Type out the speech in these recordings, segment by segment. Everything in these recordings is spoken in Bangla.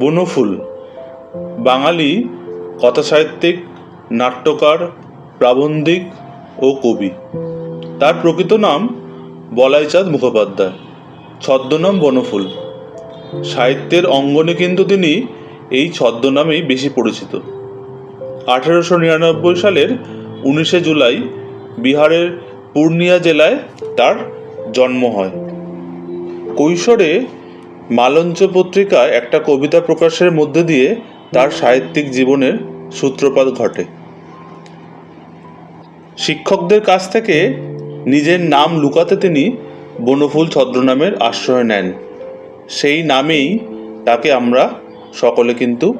বনফুল বাঙালি কথাসাহিত্যিক, নাট্যকার, প্রাবন্ধিক ও কবি। তার প্রকৃত নাম বলাইচাঁদ মুখোপাধ্যায়। ছদ্মনাম বনফুল সাহিত্যের অঙ্গনে কিন্তু তিনি এই ছদ্মনামেই বেশি পরিচিত। আঠেরোশো নিরানব্বই সালের উনিশে জুলাই বিহারের পূর্ণিয়া জেলায় তার জন্ম হয়। কৈশোরে মালঞ্চ পত্রিকায় একটা কবিতা প্রকাশের মধ্যে দিয়ে তার সাহিত্যিক জীবনের সূত্রপাত ঘটে। শিক্ষকদের কাছ থেকে নিজের নাম লুকাতে তিনি বনফুল ছদ্মনামের আশ্রয় নেন। সেই নামেই তাকে আমরা সকলে কিন্তু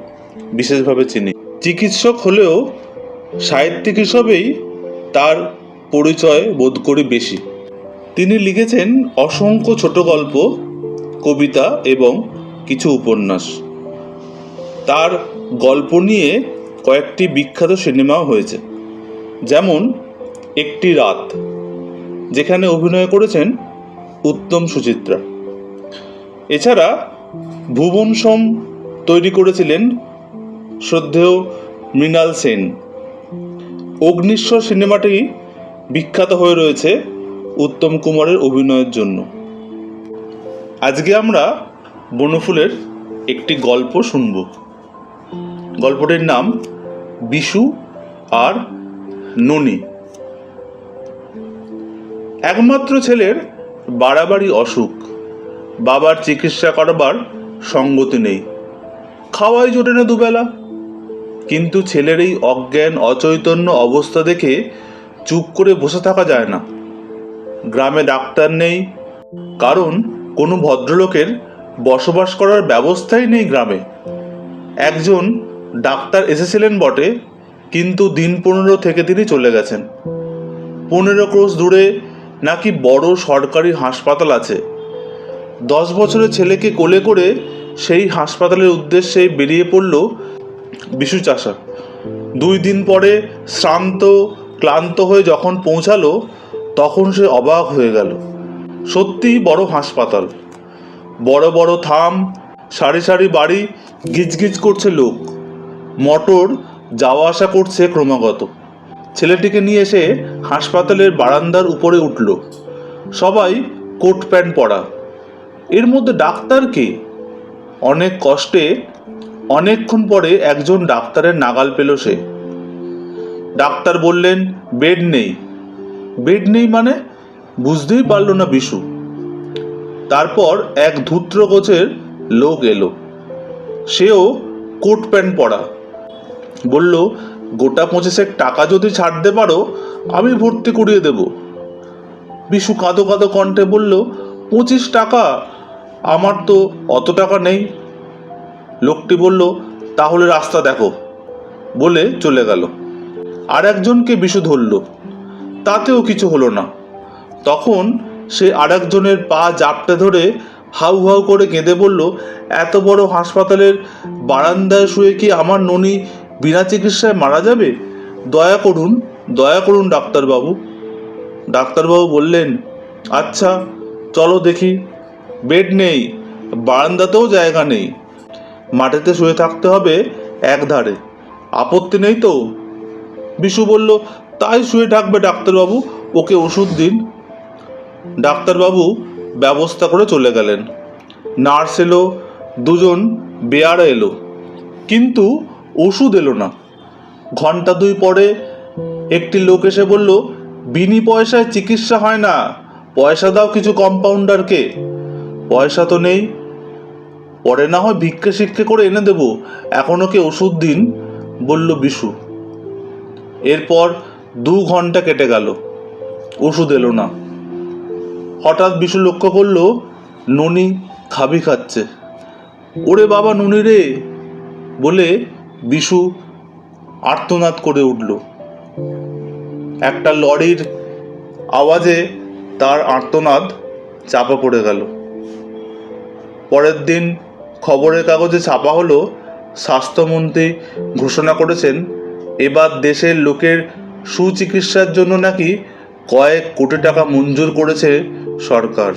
বিশেষভাবে চিনি। চিকিৎসক হলেও সাহিত্যিক হিসেবেই তার পরিচয় বোধ করি বেশি। তিনি লিখেছেন অসংখ্য ছোট গল্প কবিতা এবং কিছু উপন্যাস। তার গল্প নিয়ে কয়েকটি বিখ্যাত সিনেমাও হয়েছে। যেমন, একটি রাত, যেখানে অভিনয় করেছেন উত্তম সুচিত্রা। এছাড়া ভুবন সোম তৈরি করেছিলেন শ্রদ্ধেয় মৃণাল সেন। অগ্নিশ্বর সিনেমাটি বিখ্যাত হয়ে রয়েছে উত্তম কুমারের অভিনয়ের জন্য। আজকে আমরা বনফুলের একটি গল্প শুনব। গল্পটির নাম বিশু আর ননি। একমাত্র ছেলের বাড়াবাড়ি অসুখ। বাবার চিকিৎসা করবার সঙ্গতি নেই। খাওয়াই জোটে না দুবেলা। কিন্তু ছেলের এই অজ্ঞান, অচৈতন্য অবস্থা দেখে চুপ করে বসে থাকা যায় না। গ্রামে ডাক্তার নেই। কারণ কোনো ভদ্রলোকের বসবাস করার ব্যবস্থাই নেই গ্রামে। একজন ডাক্তার এসেছিলেন বটে, কিন্তু দিন পনেরো থেকে তিনি চলে গেছেন। পনেরো ক্রোশ দূরে নাকি বড় সরকারি হাসপাতাল আছে। দশ বছরের ছেলেকে কোলে করে সেই হাসপাতালের উদ্দেশ্যে বেরিয়ে পড়ল বিশু চাষা। দুই দিন পরে শ্রান্ত, ক্লান্ত হয়ে যখন পৌঁছালো, তখন সে অবাক হয়ে গেল। সত্যিই বড় হাসপাতাল। বড় বড় থাম, সারি সারি বাড়ি গিজগিজ করছে লোক। মোটর যাওয়া আসা করছে ক্রমাগত। ছেলেটিকে নিয়ে এসে হাসপাতালের বারান্দার উপরে উঠল। সবাই কোট প্যান্ট পরা। এর মধ্যে ডাক্তার কে? অনেক কষ্টে, অনেকক্ষণ পরে একজন ডাক্তারের নাগাল পেল সে। ডাক্তার বললেন, বেড নেই। বেড নেই মানে? বুঝতেই পারল না বিশু। তারপর এক ধূত্র গোছের লোক এলো। সেও কোট প্যান্ট পরা। বলল, গোটা পঁচিশেক টাকা যদি ছাড়তে পারো, আমি ভর্তি করিয়ে দেব। বিশু কাঁদো কাঁদো কণ্ঠে বলল, পঁচিশ টাকা? আমার তো অত টাকা নেই। লোকটি বলল, তাহলে রাস্তা দেখো। বলে চলে গেল। আর একজনকে বিশু ধরল। তাতেও কিছু হলো না। তখন সে আরেকজনের পা জাপটে ধরে হাউ হাউ করে কেঁদে বলল, এত বড় হাসপাতালের বারান্দায় শুয়ে কি আমার ননি বিনা চিকিৎসায় মারা যাবে? দয়া করুন দয়া করুন ডাক্তারবাবু। ডাক্তারবাবু বললেন আচ্ছা চলো দেখি। বেড নেই, বারান্দাতেও জায়গা নেই। মাটিতে শুয়ে থাকতে হবে এক ধারে আপত্তি নেই তো? বিশু বলল, তাই শুয়ে থাকবে ডাক্তারবাবু, ওকে ওষুধ দিন। ডাক্তারবাবু ব্যবস্থা করে চলে গেলেন। নার্স এলো, দুজন বেয়ারা এলো, কিন্তু ওষুধ এলো না। ঘণ্টা দুই পরে একটি লোক এসে বলল, বিনি পয়সায় চিকিৎসা হয় না, পয়সা দাও কিছু কম্পাউন্ডারকে। পয়সা তো নেই, পরে না হয় ভিক্ষে শিক্ষে করে এনে দেবো, এখন ওকে ওষুধ দিন? বলল বিশু। এরপর দু ঘণ্টা কেটে গেল, ওষুধ এলো না। হঠাৎ বিশু লক্ষ্য করল ননি খাবি খাচ্ছে। ওরে বাবা ননি রে! বলে বিশু আর্তনাদ করে উঠল। একটা লরির আওয়াজে তার আর্তনাদ চাপা পড়ে গেল। পরের দিন খবরের কাগজে ছাপা হলো, স্বাস্থ্যমন্ত্রী ঘোষণা করেছেন, এবার দেশের লোকের সুচিকিৎসার জন্য নাকি কয়েক কোটি টাকা মঞ্জুর করেছে সরকার।